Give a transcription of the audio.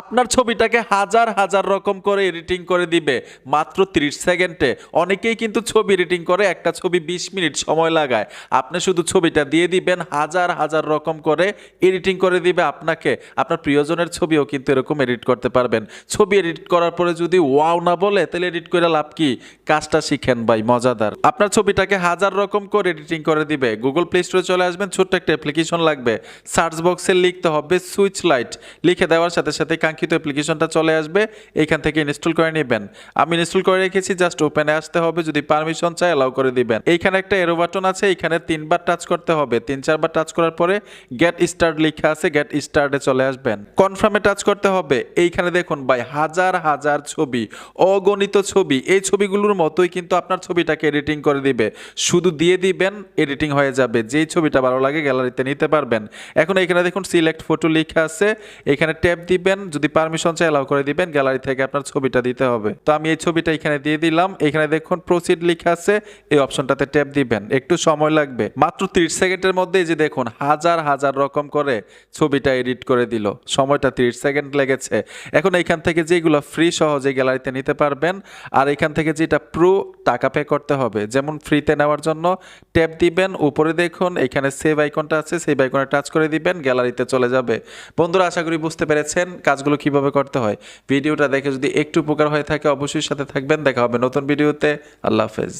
আপনার ছবিটাকে হাজার হাজার রকম করে এডিটিং করে দিবে, মাত্র 30 সেকেন্ডে। অনেকেই কিন্তু ছবি এডিটিং করে, একটা ছবি 20 মিনিট সময় লাগায়। আপনি শুধু ছবিটা দিয়ে দিবেন, হাজার হাজার রকম করে এডিটিং করে দিবে আপনাকে। আপনার প্রিয়জনের ছবিও কিন্তু এরকম এডিট করতে পারবেন। ছবি এডিট করার পরে যদি ওয়াও না বলে, তাহলে এডিট করে লাভ কি? কাজটা শিখেন ভাই, মজাদার। আপনার ছবিটাকে হাজার রকম করে এডিটিং করে দিবে। গুগল প্লে স্টোরে চলে আসবেন, ছোট্ট একটা অ্যাপ্লিকেশন লাগবে। সার্চ বক্সে লিখতে হবে সুইচ লাইট। লিখে দেওয়ার সাথে সাথে কাঙ্ক্ষিত অ্যাপ্লিকেশনটা চলে আসবে এখান থেকে ইনস্টল করে নেবেন। আমি ইনস্টল করে রেখেছি জাস্ট ওপেনে আসতে হবে, যদি পারমিশন চাই অ্যালাউ করে দিবেন। এইখানে একটা এরো বাটন আছে এখানে তিনবার টাচ করতে হবে। তিন, চারবার টাচ করার পরে গেট স্টার্ট লেখা আছে গেট স্টার্টে চলে আসবেন। কনফার্মে টাচ করতে হবে। এইখানে দেখুন ভাই, হাজার হাজার ছবি, অগণিত ছবি। এই ছবিগুলোর মতোই কিন্তু আপনার ছবিটাকে এডিটিং করে দিবে। শুধু দিয়ে দিবেন এডিটিং হয়ে যাবে। যেই ছবিটা ভালো লাগে গ্যালারিতে নিতে পারবেন। এখন এখানে দেখুন সিলেক্ট ফটো লেখা আছে। এখানে ট্যাপ দিবেন যদি পারমিশন চাই অ্যালাউ করে দিবেন গ্যালারি থেকে আপনার ছবিটা দিতে হবে। তো আমি এই ছবিটা এখানে দিয়ে দিলাম। এখানে দেখুন প্রসিড লেখা আছে, এই অপশনটাতে ট্যাপ দিবেন। একটু সময় লাগবে। মাত্র 30 সেকেন্ডের মধ্যে যে দেখুন, হাজার হাজার রকম করে ছবিটা এডিট করে দিল। সময়টা 30 সেকেন্ড লেগেছে। এখন এখান থেকে যেগুলো ফ্রি সহজে গ্যালারিতে নিতে পারবেন, আর এখান থেকে যেটা প্রো টাকা পে করতে হবে। যেমন ফ্রিতে নেওয়ার জন্য ট্যাপ দিবেন। উপরে দেখুন, এখানে সেভ আইকনটা আছে সেভ আইকনে টাচ করে দিবেন গ্যালারিতে চলে যাবে। বন্ধুরা, আশা করি বুঝতে পেরেছেন। কাজগুলো কীভাবে করতে হয়, ভিডিওটা দেখে যদি একটু উপকার হয়ে থাকে অবশ্যই সাথে থাকবেন। দেখা হবে নতুন ভিডিওতে। আল্লাহ হাফেজ।